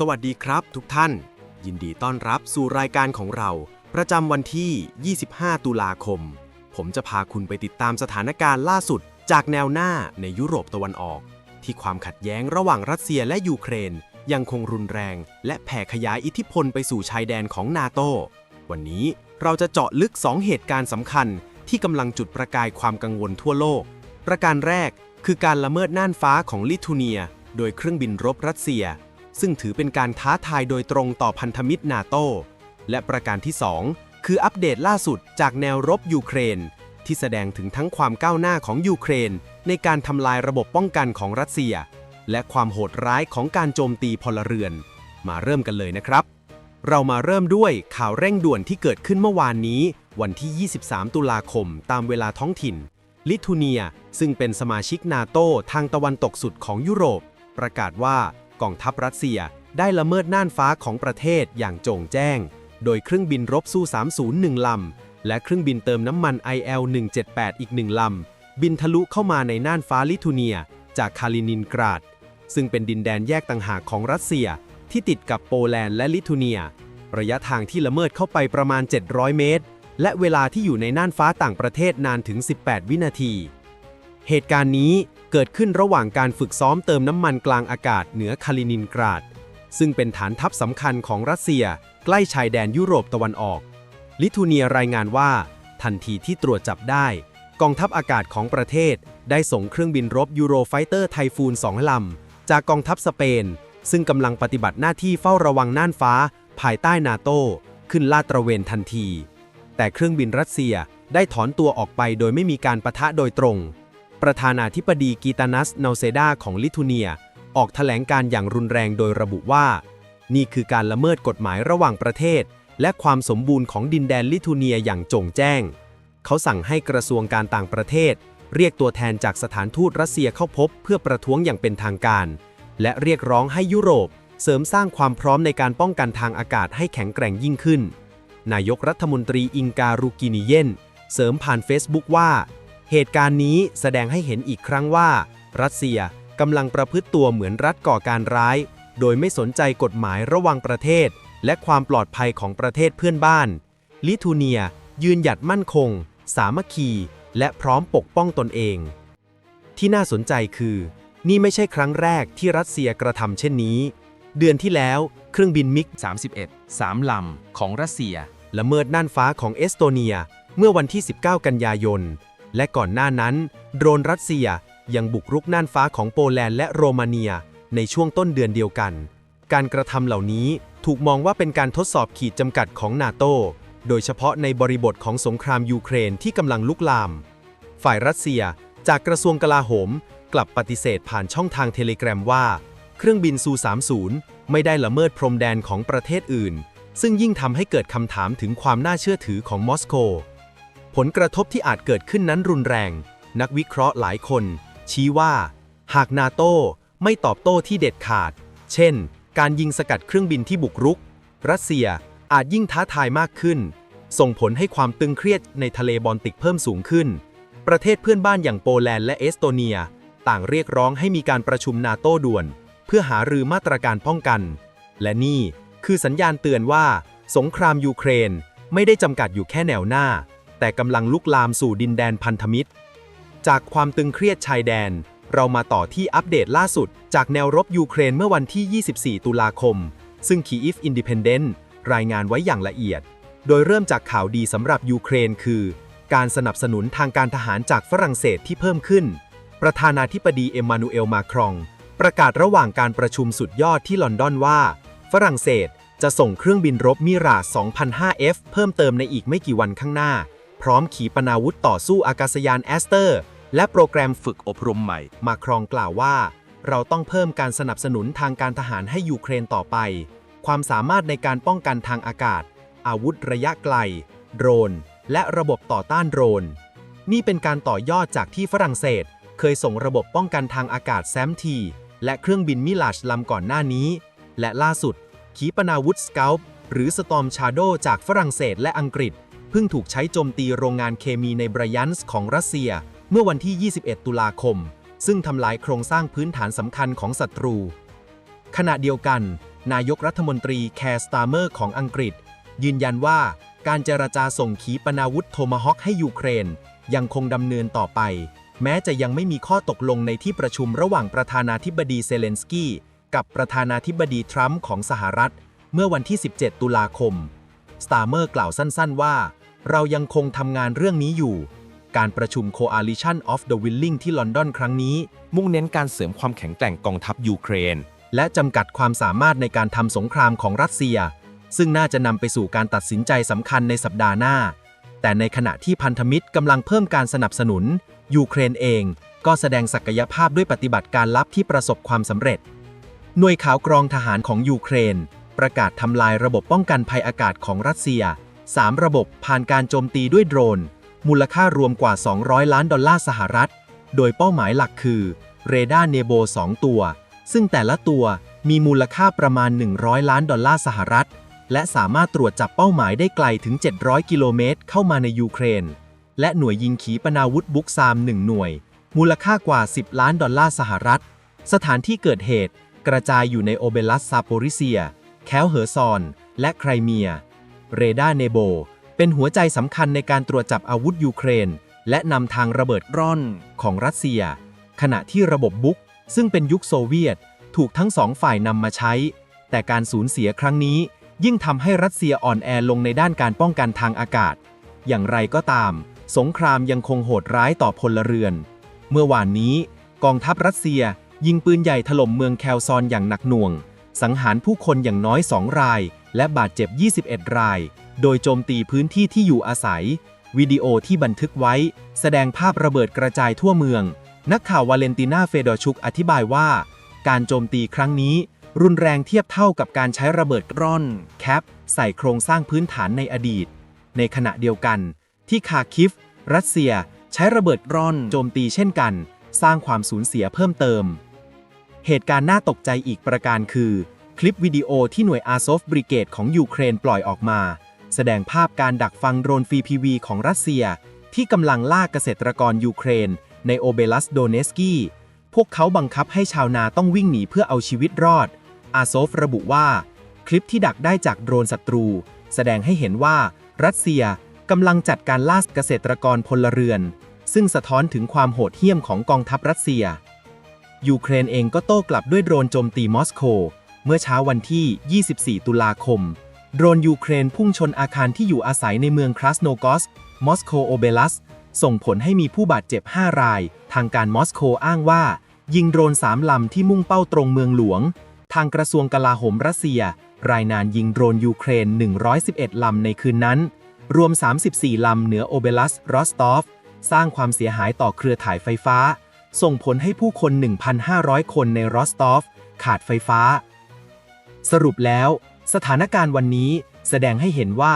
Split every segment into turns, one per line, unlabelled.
สวัสดีครับทุกท่าน ยินดีต้อนรับสู่รายการของเรา ประจำวันที่ 25 ตุลาคม ผมจะพาคุณไปติดตามสถานการณ์ล่าสุด จากแนวหน้าในยุโรปตะวันออก ที่ความขัดแย้งระหว่างรัสเซียและยูเครน ยังคงรุนแรง และแผ่ขยายอิทธิพลไปสู่ชายแดนของนาโตวันนี้เราจะเจาะลึก 2 เหตุการณ์สำคัญ ที่กำลังจุดประกายความกังวลทั่วโลก ประการแรกคือการละเมิดน่านฟ้าของลิทัวเนีย โดยเครื่องบินรบรัสเซีย ซึ่งถือเป็นการท้าทายโดยตรงต่อพันธมิตรนาโต และประการที่ 2 คืออัปเดตล่าสุดจากแนวรบยูเครน ที่แสดงถึงทั้งความก้าวหน้าของยูเครน ในการทำลายระบบป้องกันของรัสเซีย และความโหดร้ายของการโจมตีพลเรือน มาเริ่มกันเลยนะครับ เรามาเริ่มด้วยข่าวเร่งด่วนที่เกิดขึ้นเมื่อวานนี้ วันที่ 23 ตุลาคม ตามเวลาท้องถิ่น ลิทัวเนีย ซึ่งเป็นสมาชิกนาโตทางตะวันตกสุดของยุโรป ประกาศว่า กองทัพรัสเซียได้ละเมิดน่านฟ้าของประเทศอย่างโจ่งแจ้ง โดยเครื่องบินรบสู้ 301 ลำ และเครื่องบินเติมน้ำมัน IL-178 อีกหนึ่งลำ บินทะลุเข้ามาในน่านฟ้าลิทัวเนีย จากคาลินินกราด ซึ่งเป็นดินแดนแยกต่างหากของรัสเซีย ที่ติดกับโปแลนด์และลิทัวเนีย ระยะทางที่ละเมิดเข้าไปประมาณ 700 เมตร และเวลาที่อยู่ในน่านฟ้าต่างประเทศนานถึง 18 วินาที เหตุการณ์นี้เกิดขึ้นระหว่างการฝึกซ้อมเติมน้ำมันกลางอากาศเหนือคาลินินกราด ซึ่งเป็นฐานทัพสำคัญของรัสเซีย ใกล้ชายแดนยุโรปตะวันออก ลิทัวเนียรายงานว่า ทันทีที่ตรวจจับได้ กองทัพอากาศของประเทศ ได้ส่งเครื่องบินรบยูโรไฟเตอร์ไทฟูน2ลำ จากกองทัพสเปน ซึ่งกำลังปฏิบัติหน้าที่เฝ้าระวังน่านฟ้า ภายใต้นาโตขึ้นลาดตระเวนทันที แต่เครื่องบินรัสเซียได้ถอนตัวออกไปโดยไม่มีการประทะโดยตรง ประธานาธิบดีกีตานัสเนาเซดาของลิทัวเนีย ออกแถลงการอย่างรุนแรงโดยระบุว่า นี่คือการละเมิดกฎหมายระหว่างประเทศ และความสมบูรณ์ของดินแดนลิทัวเนียอย่างจงแจ้ง เขาสั่งให้กระทรวงการต่างประเทศ เรียกตัวแทนจากสถานทูตรัสเซียเข้าพบเพื่อประท้วงอย่างเป็นทางการ และเรียกร้องให้ยุโรป เสริมสร้างความพร้อมในการป้องกันทางอากาศให้แข็งแกร่งยิ่งขึ้นนายกรัฐมนตรีอิงการูกินิเยนเสริมผ่านเฟซบุ๊กว่า เหตุการณ์นี้แสดงให้เห็นอีกครั้งว่า รัสเซียกำลังประพฤติตัวเหมือนรัฐก่อการร้าย โดยไม่สนใจกฎหมายระหว่างประเทศ และความปลอดภัยของประเทศเพื่อนบ้าน ลิทัวเนีย ยืนหยัดมั่นคง สามัคคี และพร้อมปกป้องตนเอง ที่น่าสนใจคือ นี่ไม่ใช่ครั้งแรกที่รัสเซียกระทำเช่นนี้ เดือนที่แล้ว เครื่องบินมิก 31 3ลำของรัสเซียละเมิดน่านฟ้าของเอสโตเนีย เมื่อวันที่ 19 กันยายน และก่อนหน้านั้น โดรนรัสเซียยังบุกรุกน่านฟ้าของโปแลนด์และโรมาเนีย ในช่วงต้นเดือนเดียวกัน การกระทำเหล่านี้ถูกมองว่าเป็นการทดสอบขีดจำกัดของนาโตโดยเฉพาะในบริบทของสงครามยูเครนที่กำลังลุกลาม ฝ่ายรัสเซียจากกระทรวงกลาโหม กลับปฏิเสธผ่านช่องทางเทเลกรามว่า เครื่องบินซู 30 ไม่ได้ละเมิดพรมแดนของประเทศอื่น ซึ่งยิ่งทำให้เกิดคำถามถึงความน่าเชื่อถือของมอสโก ผลกระทบที่อาจเกิดขึ้นนั้นรุนแรง นักวิเคราะห์หลายคน ชี้ว่า หากนาโตไม่ตอบโต้ที่เด็ดขาด เช่น การยิงสกัดเครื่องบินที่บุกรุก รัสเซียอาจยิ่งท้าทายมากขึ้น ส่งผลให้ความตึงเครียดในทะเลบอลติกเพิ่มสูงขึ้น ประเทศเพื่อนบ้านอย่างโปแลนด์และเอสโตเนีย ต่างเรียกร้องให้มีการประชุมนาโต้ด่วน เพื่อหารือมาตรการป้องกัน และนี่คือสัญญาณเตือนว่า สงครามยูเครนไม่ได้จำกัดอยู่แค่แนวหน้า แต่กำลังลุกลามสู่ดินแดนพันธมิตร จากความตึงเครียดชายแดน เรามาต่อที่อัปเดตล่าสุด จากแนวรบยูเครนเมื่อวันที่ 24 ตุลาคม ซึ่ง Kyiv Independent รายงานไว้อย่างละเอียด โดยเริ่มจากข่าวดีสำหรับยูเครนคือ การสนับสนุนทางการทหารจากฝรั่งเศสที่เพิ่มขึ้น ประธานาธิบดีเอ็มมานูเอลมาครอง ประกาศระหว่างการประชุมสุดยอดที่ลอนดอนว่า ฝรั่งเศสจะส่งเครื่องบินรบมิราส 2005F เพิ่มเติมในอีกไม่กี่วันข้างหน้า ร้อมขีปนาวุธต่อสู้อากาศยานแอสเตอร์ และโปรแกรมฝึกอบรมใหม่ มาครองกล่าวว่า เราต้องเพิ่มการสนับสนุนทางการทหารให้ยูเครนต่อไป ความสามารถในการป้องกันทางอากาศ อาวุธระยะไกล โดรน และระบบต่อต้านโดรน นี่เป็นการต่อยอดจากที่ฝรั่งเศส เคยส่งระบบป้องกันทางอากาศแซมทีและเครื่องบินมิลาชลำก่อนหน้านี้ และล่าสุดขีปนาวุธสเกลหรือ Storm Shadow จากฝรั่งเศสและอังกฤษ เพิ่งถูกใช้โจมตีโรงงานเคมีในบรยันส์ของรัสเซีย เมื่อวันที่ 21 ตุลาคม ซึ่งทำลายโครงสร้างพื้นฐานสำคัญของศัตรู ขณะเดียวกัน นายกรัฐมนตรีแคร์สตาร์เมอร์ของอังกฤษ ยืนยันว่าการเจรจาส่งขีปนาวุธโทมาฮอคให้ยูเครน ยังคงดำเนินต่อไป แม้จะยังไม่มีข้อตกลงในที่ประชุมระหว่างประธานาธิบดีเซเลนสกี้กับประธานาธิบดีทรัมป์ของสหรัฐ เมื่อวันที่ 17 ตุลาคม สตาร์เมอร์กล่าวสั้นๆว่า เรายังคงทำงานเรื่องนี้อยู่ การประชุม Coalition of the Willing ที่ลอนดอนครั้งนี้
มุ่งเน้นการเสริมความแข็งแกร่งกองทัพยูเครน
และจำกัดความสามารถในการทำสงครามของรัสเซีย ซึ่งน่าจะนำไปสู่การตัดสินใจสำคัญในสัปดาห์หน้า แต่ในขณะที่พันธมิตรกำลังเพิ่มการสนับสนุน ยูเครนเอง ก็แสดงศักยภาพด้วยปฏิบัติการลับที่ประสบความสำเร็จหน่วยข่าวกรองทหารของยูเครน ประกาศทำลายระบบป้องกันภัยอากาศของรัสเซีย 3 ระบบผ่านการโจมตีด้วยโดรน มูลค่ารวมกว่า 200 ล้านดอลลาร์สหรัฐ โดยเป้าหมายหลักคือเรดาร์เนโบ2 ตัว ซึ่งแต่ละตัวมีมูลค่าประมาณ 100 ล้านดอลลาร์สหรัฐ และสามารถตรวจจับเป้าหมายได้ไกลถึง 700 กิโลเมตรเข้ามาในยูเครน และหน่วยยิงขีปนาวุธบุกซาม1หน่วย มูลค่ากว่า 10 ล้านดอลลาร์สหรัฐ สถานที่เกิดเหตุกระจายอยู่ในโอเบลัสซาโปริเซีย แคลเฮอร์ซอน และไครเมีย เรดาร์เนโบ เป็นหัวใจสำคัญในการตรวจจับอาวุธยูเครน และนำทางระเบิดร่อนของรัสเซีย ขณะที่ระบบบุก ซึ่งเป็นยุคโซเวียต ถูกทั้งสองฝ่ายนำมาใช้ แต่การสูญเสียครั้งนี้ ยิ่งทำให้รัสเซียอ่อนแอลงในด้านการป้องกันทางอากาศ อย่างไรก็ตาม สงครามยังคงโหดร้ายต่อพลเรือน เมื่อวานนี้ กองทัพรัสเซียยิงปืนใหญ่ถล่มเมืองแคลซอนอย่างหนักหน่วง สังหารผู้คนอย่างน้อย 2 ราย และบาดเจ็บ 21 ราย โดยโจมตีพื้นที่ที่อยู่อาศัย วิดีโอที่บันทึกไว้ แสดงภาพระเบิดกระจายทั่วเมือง นักข่าววาเลนตินาเฟโดชุกอธิบายว่า การโจมตีครั้งนี้ รุนแรงเทียบเท่ากับการใช้ระเบิดร่อน แคป ใส่โครงสร้างพื้นฐานในอดีต ในขณะเดียวกัน ที่คาคิฟ รัสเซีย ใช้ระเบิดร่อนโจมตีเช่นกัน สร้างความสูญเสียเพิ่มเติม เหตุการณ์น่าตกใจอีกประการคือ คลิปวิดีโอที่หน่วยอาซอฟบริเกตของยูเครนปล่อยออกมา แสดงภาพการดักฟังโดรนฟรีพีวีของรัสเซีย ที่กำลังล่าเกษตรกรยูเครน ในโอเบลัสโดเนสกี้ พวกเขาบังคับให้ชาวนาต้องวิ่งหนีเพื่อเอาชีวิตรอด อาซอฟระบุว่า คลิปที่ดักได้จากโดรนศัตรู แสดงให้เห็นว่ารัสเซียกำลังจัดการล่าเกษตรกรพลเรือน ซึ่งสะท้อนถึงความโหดเหี้ยมของกองทัพรัสเซีย ยูเครนเองก็โต้กลับด้วยโดรนโจมตีมอสโก เมื่อเช้าวันที่ 24 ตุลาคม โดรนยูเครนพุ่งชนอาคารที่อยู่อาศัยในเมืองคราสโนกอส มอสโกโอเบลัส ส่งผลให้มีผู้บาดเจ็บ 5 ราย ทางการมอสโกอ้างว่า ยิงโดรน3ลำที่มุ่งเป้าตรงเมืองหลวง ทางกระทรวงกลาโหมรัสเซีย รายงานยิงโดรนยูเครน 111 ลำในคืนนั้น รวม 34 ลำเหนือโอเบลัสรอสตอฟ สร้างความเสียหายต่อเครือข่ายไฟฟ้า ส่งผลให้ผู้คน 1,500 คนในรอสตอฟ ขาดไฟฟ้า สรุปแล้ว สถานการณ์วันนี้แสดงให้เห็นว่า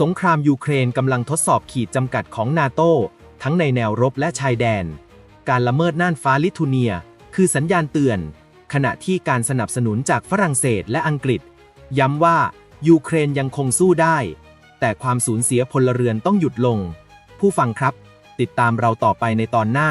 สงครามยูเครนกำลังทดสอบขีดจำกัดของนาโตทั้งในแนวรบและชายแดน การละเมิดน่านฟ้าลิทัวเนีย คือสัญญาณเตือน ขณะที่การสนับสนุนจากฝรั่งเศสและอังกฤษ ย้ำว่ายูเครนยังคงสู้ได้ แต่ความสูญเสียพลเรือนต้องหยุดลง ผู้ฟังครับ ติดตามเราต่อไปในตอนหน้า